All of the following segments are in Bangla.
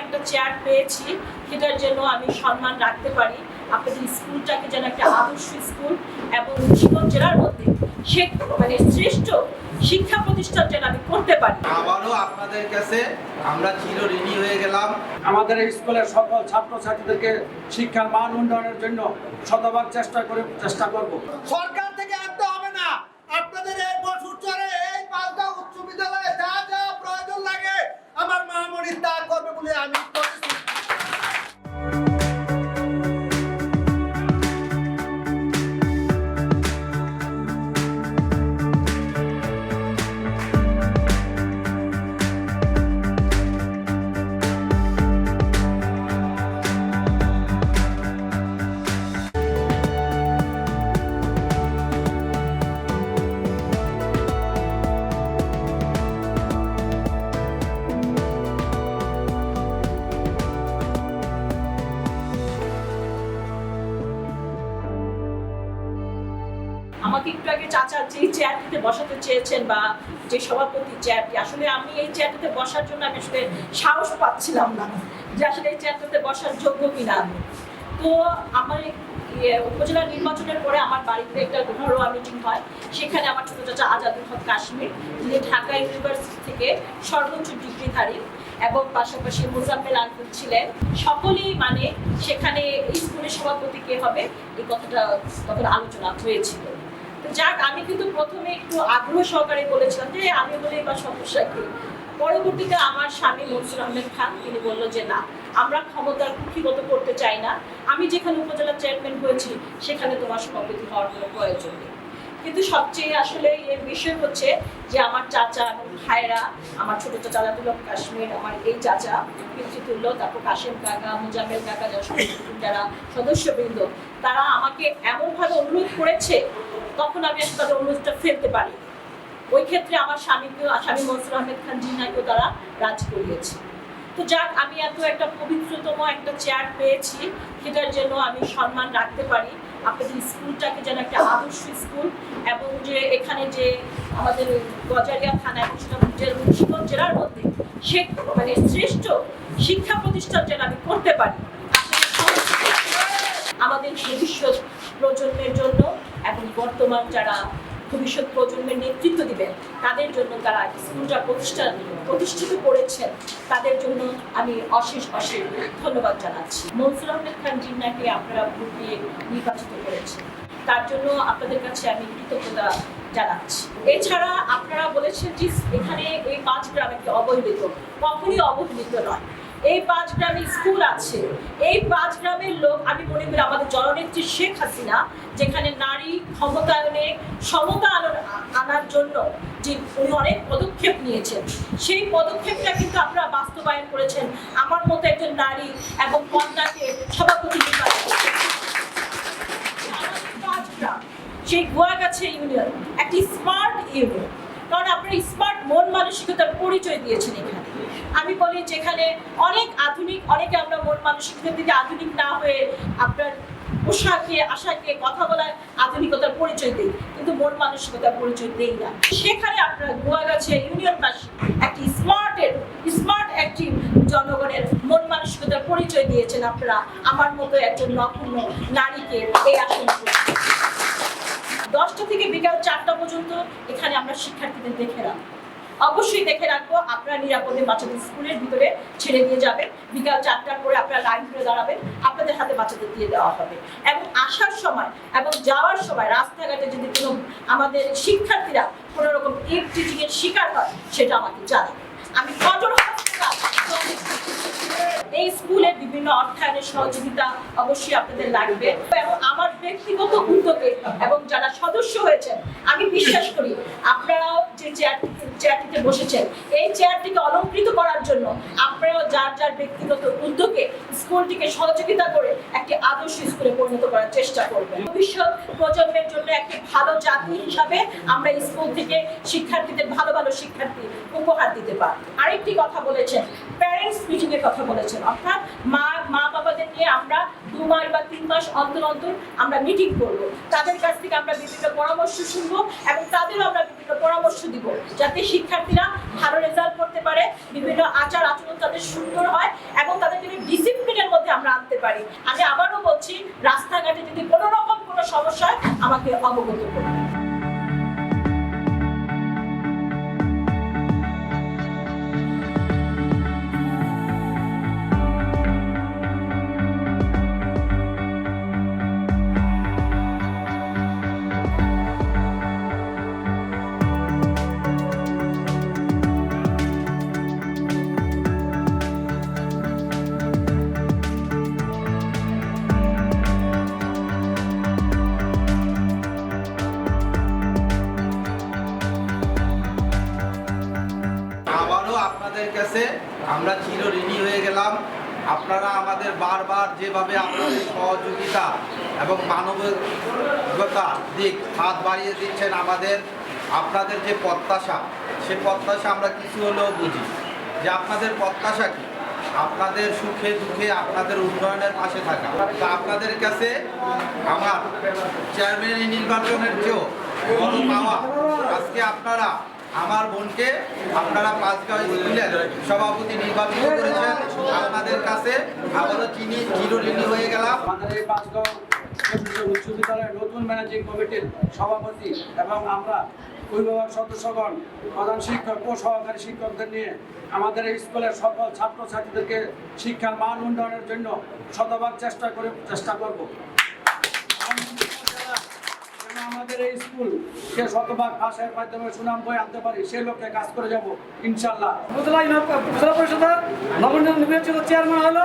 একটা চেয়ার পেয়েছি সেটার জন্য আমি সম্মান রাখতে পারি। আপনাদের স্কুলটাকে যেন একটা আদর্শ স্কুল এবং মুন্সিগঞ্জ জেলার মধ্যে সে মানে শ্রেষ্ঠ শিক্ষা প্রতিষ্ঠান যেন আমি করতে পারি। আবারও আপনাদের কাছে আমরা চির ঋণী হয়ে গেলাম। আমাদের এই স্কুলের সকল ছাত্রছাত্রীদেরকে শিক্ষার মান উন্নয়নের জন্য শতভাগ চেষ্টা করে চেষ্টা করব। সরকার চেয়েছেন বা যে সভাপতি চেয়ারটি আসলে আমি এই চেয়ারটিতে বসার জন্য আমি আসলে সাহস পাচ্ছিলাম না যে আসলে এই চেয়ারটাতে বসার যোগ্য কিনা। তো আমার ইয়ে, উপজেলা নির্বাচনের পরে আমার বাড়িতে একটা ঘরোয়া মিটিং হয় সেখানে আমার ছোট চাচা আজাদুল হক কাশ্মীর যিনি ঢাকা ইউনিভার্সিটি থেকে সর্বোচ্চ ডিগ্রিধারী এবং পাশাপাশি মোজাম্মেল আঙ্কুল ছিলেন। সকলেই মানে সেখানে স্কুলের সভাপতি কে হবে এই কথাটা তখন আলোচনা হয়েছিল। যাক, আমি কিন্তু প্রথমে একটু আগ্রহ সহকারে বলেছিলাম যে আমি বলেই বা সমস্যা কি? পরবর্তীতে আমার স্বামী মনসুর আহমেদ খান, তিনি বলল যে না, আমরা ক্ষমতার কুক্ষিগত করতে চাই না। আমি যেখানে উপজেলা চেয়ারম্যান হয়েছি, সেখানে তোমার সভাপতি হওয়ার কোনো প্রয়োজন নেই। কিন্তু সবচেয়ে আসলে এর বিষয় হচ্ছে যে আমার চাচা এবং ভাইরা আমার ছোট চাচা আজাদুল কাশ্মীর, আমার এই চাচা, পিতৃতুল্য, তারপর কাশেম কাকা, মুজাম্মেল কাকা, যারা যারা সদস্যবৃন্দ, তারা আমাকে এমনভাবে অনুরোধ করেছে তখন আমি আসলে তাদের অনুরোধটা ফেলতে পারি ওই ক্ষেত্রে আমার স্বামীকেও স্বামী মনসুর আহমেদ খান জিনাকেও তারা রাজ করিয়েছে। তো যাক, আমি এত একটা পবিত্রতম একটা চেয়ার পেয়েছি সেটার জন্য আমি সম্মান রাখতে পারি। আপনাদের স্কুলটাকে যেন একটা আদর্শ স্কুল এবং যে এখানে যে আমাদের গজারিয়া থানা এবং সেটা মুন্সিগঞ্জ জেলার মধ্যে সে মানে শ্রেষ্ঠ শিক্ষা প্রতিষ্ঠান যেন আমি করতে পারি। আমাদের ভবিষ্যৎ প্রজন্মের জন্য এবং বর্তমান যারা ভবিষ্যৎ প্রজন্মের নেতৃত্ব দিবেন, তাদের জন্য তারা স্কুলটা প্রতিষ্ঠান প্রতিষ্ঠিত করেছেন, তাদের জন্য আমি অশেষ অশেষ ধন্যবাদ জানাচ্ছি। মনসুর আহমেদ খান জিন্নাকে আপনারা ভোট দিয়ে নির্বাচিত করেছেন। তার জন্য আপনাদের কাছে আমি কৃতজ্ঞতা জানাচ্ছি। এছাড়া আপনারা বলেছেন যে এখানে এই পাঁচ গ্রাম একটি অবহেলিত, কখনই অবহেলিত নয়। এই পাঁচ গ্রামে স্কুল আছে। এই পাঁচ গ্রামের লোক, আমি মনে করি আমাদের জননেত্রী শেখ হাসিনা, যেখানে নারী ক্ষমতায়নে সমতা আনার- জন্য যে উনি অনেক পদক্ষেপ নিয়েছেন, সেই পদক্ষেপটা কিন্তু আপনারা বাস্তবায়ন করেছেন। আমার মতো একজন নারী এবং কন্যাকে সভাপতি নির্বাচন সেই গোয়াগাছা ইউনিয়ন, একটি স্মার্ট ইউনিয়ন। কারণ আপনারা স্মার্ট, মন মানসিকতার পরিচয় দিয়েছেন এখানে। আমি বলি যেখানে অনেক আধুনিক, অনেকে আমরা মন মানসিকতার দিকে আধুনিক না হয়ে আপনার পোশাকে, আশাকে কথা বলার আধুনিকতার পরিচয় দিই, কিন্তু মন মানসিকতার পরিচয় দেই না। সেখানে আপনারা গোয়াগাছা ইউনিয়নবাসী একটি স্মার্টের, স্মার্ট একটি জনগণের মন মানসিকতার পরিচয় দিয়েছেন আপনারা। আমার মতো একজন নপুণ্য নারীকে এই আসনে। দশটা থেকে বিকাল চারটা পর্যন্ত এখানে আমরা শিক্ষার্থীদের দেখে রাখব। অবশ্যই দেখে রাখব, আপনারা নিরাপদে বাচ্চাদের স্কুলের ভিতরে ছেড়ে দিয়ে যাবেন। বিকাল চারটার পরে আপনারা লাইন ধরে দাঁড়াবেন, আপনাদের হাতে বাচ্চাদের দিয়ে দেওয়া হবে। এবং আসার সময় এবং যাওয়ার সময় রাস্তাঘাটে যদি কোনো আমাদের শিক্ষার্থীরা কোনো রকম এর শিকার হয়, সেটা আমাকে জানাবে আমি কঠোর এই স্কুলে বিভিন্ন অর্থায়নের সহযোগিতা অবশ্যই আপনাদের লাগবে। এবং আমার ব্যক্তিগত উদ্যোগে এবং যারা সদস্য হয়েছেন, আমি বিশ্বাস করি আপনারাও চেয়ারটিতে বসেছেন। এই চেয়ারটিকে অলঙ্কৃত করার জন্য আপনারাও যার যার ব্যক্তিগত উদ্যোগে স্কুলটিকে সহযোগিতা করে একটি আদর্শ স্কুলে পরিণত করার চেষ্টা করবেন। ভবিষ্যৎ প্রজন্মের জন্য একটি ভালো জাতি হিসাবে আমরা স্কুল থেকে শিক্ষার্থীদের, ভালো ভালো শিক্ষার্থী উপহার দিতে পারি আরেকটি কথা বলেছেন প্যারেন্টস মিটিং এর কথা বলেছেন। অর্থাৎ মা মা বাবাদের নিয়ে আমরা দু মাস বা তিন মাস অন্তর অন্তর আমরা মিটিং করব। তাদের কাছ থেকে আমরা বিভিন্ন পরামর্শ শুনব এবং তাদেরও আমরা বিভিন্ন পরামর্শ দিব, যাতে শিক্ষার্থীরা ভালো রেজাল্ট করতে পারে, বিভিন্ন আচার আচরণ তাদের সুন্দর হয় এবং তাদের যদি ডিসিপ্লিনের মধ্যে আমরা আনতে পারি। আমি আবারও বলছি, রাস্তাঘাটে যদি কোনো রকম কোনো সমস্যা আমাকে অবগত করুন। আমরা চির ঋণী হয়ে গেলাম। আপনারা আমাদের বারবার যেভাবে আপনাদের সহযোগিতা এবং মানবিকতা দিক হাত বাড়িয়ে দিচ্ছেন আমাদের, আপনাদের যে প্রত্যাশা, সে প্রত্যাশা আমরা কিছু হলেও বুঝি। যে আপনাদের প্রত্যাশা কি? আপনাদের সুখে দুঃখে আপনাদের উন্নয়নের পাশে থাকা। তো আপনাদের কাছে আমার চেয়ারম্যান নির্বাচনের চেয়েও বড় পাওয়া। আজকে আপনারা আমার বোনকে আপনারা পাঁচগাঁও স্কুলের সভাপতি নির্বাচিত করেছেন। আপনাদের কাছে আবারও চিনি, চিরঋণী হয়ে গেলাম। আমাদের এই উচ্চ বিদ্যালয়ের নতুন ম্যানেজিং কমিটির সভাপতি এবং আমরা অভিভাবক সদস্যগণ, প্রধান শিক্ষক ও সহকারী শিক্ষকদের নিয়ে আমাদের এই স্কুলের সকল ছাত্রছাত্রীদেরকে শিক্ষার মান উন্নয়নের জন্য শতভাগ চেষ্টা করে, চেষ্টা করব। আমাদের এই স্কুলকে শতভাগ ভাষার মাধ্যমে সুনাম বই আনতে পারি, সে লক্ষ্যে কাজ করে যাব ইনশাল্লাহ উপজেলা উপজেলা পরিষদের নবনির্বাচিত চেয়ারম্যান হলো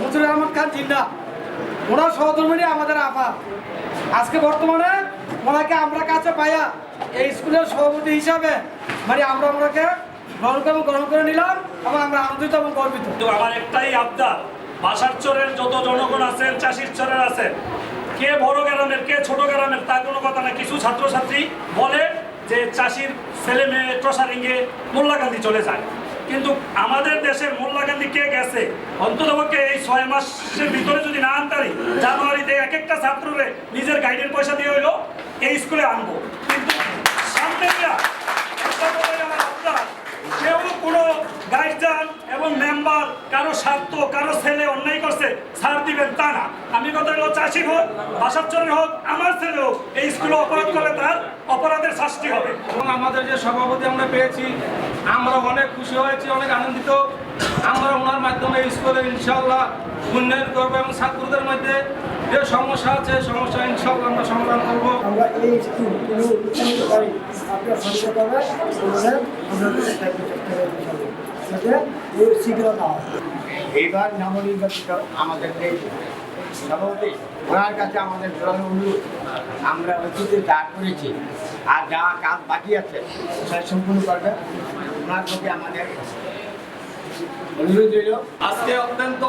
মুজিবুর রহমান খান জিন্না ওনার সহধর্মিনী আমাদের আপা। আজকে বর্তমানে ওনাকে আমরা কাছে পাইয়া এই স্কুলের সভাপতি হিসাবে মানে আমরা ওনাকে গ্রহণ করে গ্রহণ করে নিলাম এবং আমরা আনন্দিত এবং গর্বিত। আমার একটাই আবদার, বাসার চরের যত জনগণ আছেন, চাষির চরের আছেন কে বড় গ্রামের, কে ছোট গ্রামের, তার কোনো কথা না। কিছু ছাত্রছাত্রী বলে যে চাষির ছেলে মেয়ে ট্রসারিংয়ে মোল্লাকান্দি চলে যায়। কিন্তু আমাদের দেশের মোল্লাকান্দি কে গেছে? অন্ততপক্ষে এই ছয় মাসের ভিতরে যদি না আনতারি, জানুয়ারিতে এক একটা ছাত্ররে নিজের গাইডের পয়সা দিয়ে হইল এই স্কুলে আনব। কিন্তু সামনে কেউ কোনো গার্জিয়ান এবং মেম্বার, কারও স্বার্থ, কারও ছেলে অন্যায় করছে ছাড় দিবেন তা না। আমি কথা হলো চাষি হোক বাসার হোক আমার ছেলে হোক এই স্কুলে অপরাধ করলে তার অপরাধের শাস্তি হবে। এবং আমাদের যে সভাপতি আমরা পেয়েছি আমরা অনেক খুশি হয়েছি অনেক আনন্দিত। আমরা ওনার মাধ্যমে স্কুলে ইনশাল্লাহ উন্নয়ন করব এবং ছাত্রদের মধ্যে যে সমস্যা আছে সমস্যা ইনশাল্লাহ আমরা সমাধান করব। আমরা এই স্কুল করি আপনার আমাদের আমরা এইবার আমাদের এই ওনার কাছে আমাদের জোরালো অনুরোধ, আমরা অতীতে যা করেছি আর যা কাজ বাকি আছে সেটা সম্পূর্ণ করবে ওনার প্রতি আমাদের অনুরোধ রইল। আজকে অত্যন্ত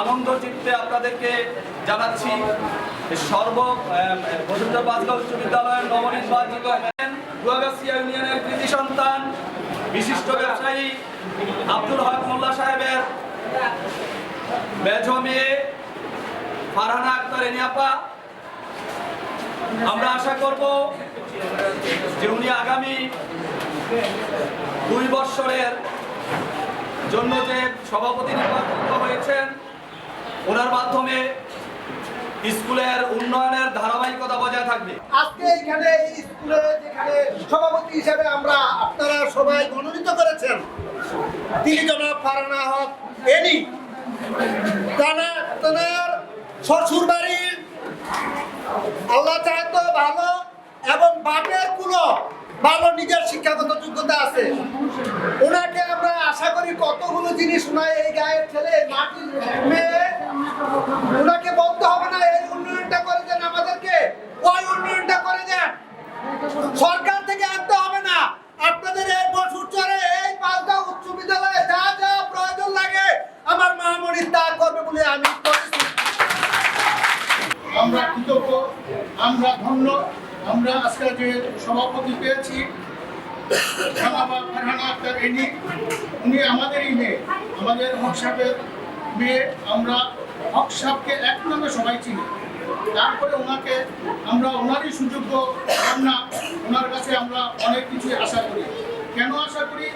আনন্দ চিত্তে আপনাদেরকে জানাচ্ছি সর্ব বসুন্ধরা বাজগাঁও উচ্চ বিদ্যালয়ের নবনির্বাচিত গুয়াগাছিয়া ইউনিয়নের কৃতি সন্তান, বিশিষ্ট ব্যবসায়ী আব্দুল হক মোল্লা সাহেবের মেঝো মেয়ে ফারহানা আক্তার এনিয়াপা আমরা আশা করব যে উনি আগামী দুই বৎসরের জন্য যে সভাপতি নির্বাচিত হয়েছেন, ওনার মাধ্যমে স্কুলের উন্নয়নের ধারাবাহিকতা বজায় থাকবে। আজকে এখানে স্কুলে যেখানে সভাপতি হিসেবে আমরা আপনারা সবাই মনোনীত করেছেন, তিনি জনাব ফারানা হক, এনি। তানা তানার শ্বশুর বাড়ির আল্লাহ চায় তো ভালো এবং বাপের কুলো ভালো নিজের শিক্ষাগত যোগ্যতা আছে। ওনাকে আমরা আশা করি কতগুলো জিনিস ওনার এই গায়ের ছেলে মাটির মেয়ে ওনাকে বলতে হবে না, এই উন্নয়নটা করে দেন আমাদেরকে, ওই উন্নয়নটা করে দেন। সরকার থেকে আনতে হবে না। আপনাদের এই বসুর চরে এই পাঁচটা উচ্চ বিদ্যালয়ে যা যা প্রয়োজন লাগে আমার মামনি তা করবে বলে আমি প্রতিশ্রুতি আমরা কৃতজ্ঞ আমরা ধন্য, আমরা আজকে যে সভাপতি পেয়েছি ফারহানা আক্তার এনি, উনি আমাদেরই মেয়ে, আমাদের হক সাহেবের মেয়ে, আমরা হক সাহকে এক নামে সবাই চিনি। তারপরে ওনাকে আমরা ওনারই সুযোগ্য না ওনার কাছে আমরা অনেক কিছু আশা করি। কেন আশা করি?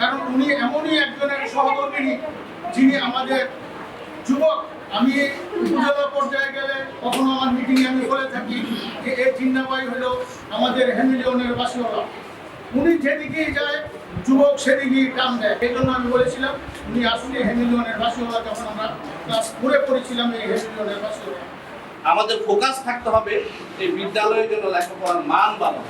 কারণ উনি এমনই একজনের সহকর্মী যিনি আমাদের যুবক আমি উপজেলা পর্যায়ে গেলে কখনো আমার মিটিংয়ে আমি বলে থাকি যে এই চিন্নাবাই হলো আমাদের হ্যামিলিয়নের বাসিওয়ালা। উনি যেদিকেই যায়, যুবক সেদিকেই টান দেয়। এই জন্য আমি বলেছিলাম, উনি আসলে হ্যামিলিয়নের বাসিওয়ালা যখন আমরা ক্লাস করে পড়েছিলাম, এই হ্যামিলিয়নের বাসিওয়ালা। আমাদের ফোকাস থাকতে হবে এই বিদ্যালয়ের জন্য লেখাপড়ার মান বাড়ানো।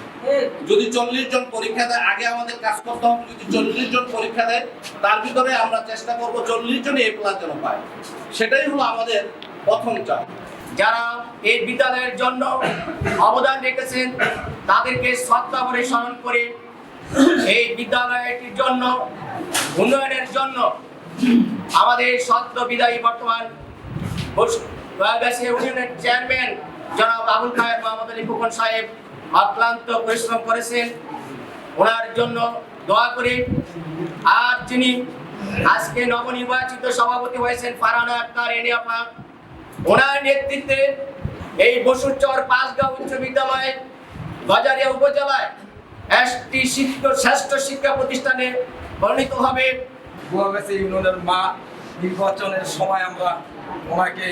যদি চল্লিশ জন পরীক্ষা দেয়, আগে আমাদের কাজ করতে হবে। যদি চল্লিশ জন পরীক্ষা দেয়, তার ভিতরে আমরা চেষ্টা করব চল্লিশ জন এ প্লাস যেন পায়। সেটাই হলো আমাদের প্রথম চাপ। যারা এই বিদ্যালয়ের জন্য অবদান রেখেছেন, তাদেরকে করে স্মরণ করে এই বিদ্যালয়টির জন্য, উন্নয়নের জন্য আমাদের সদ্য বিদায়ী বর্তমান নয়াগাছি ইউনিয়নের চেয়ারম্যান জনাব আবুল খায়ের মোহাম্মদ আলী ফুকন সাহেব অক্লান্ত পরিশ্রম করেছেন। ওনার জন্য দোয়া করে। আর যিনি আজকে নবনির্বাচিত সভাপতি হয়েছেন ফারানা আক্তার এনিয়াপা ওনার নেতৃত্বে এই বসুরচর পাঁচগাঁও উচ্চ বিদ্যালয় বাজারিয়া উপজেলায় একটি শিক্ষা শ্রেষ্ঠ শিক্ষা প্রতিষ্ঠানে পরিণত হবে। গুয়াগাছি ইউনিয়নের মা নির্বাচনের সময় আমরা ওনাকে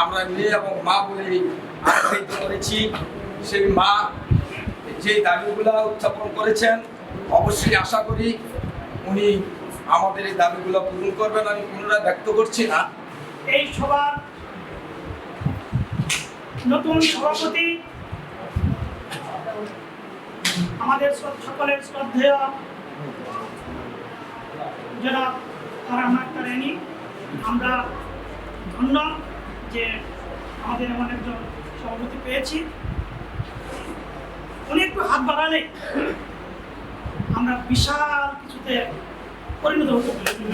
আমরা মেয়ে এবং মা বলে আখ্যায়িত করেছি। সেই মা যে দাবিগুলো উত্থাপন করেছেন, অবশ্যই আশা করি উনি আমাদের এই দাবিগুলো পূরণ করবেন আমি পুনরায় ব্যক্ত করছি না। এই সভার নতুন সভাপতি আমাদের সকলের শ্রদ্ধেয় আক্তার এনি। আমরা ধন্য যে আমাদের এমন একজন সভাপতি পেয়েছি। উনি একটু হাত বাড়ালে আমরা বিশাল কিছুতে পরিণত হতে পারি।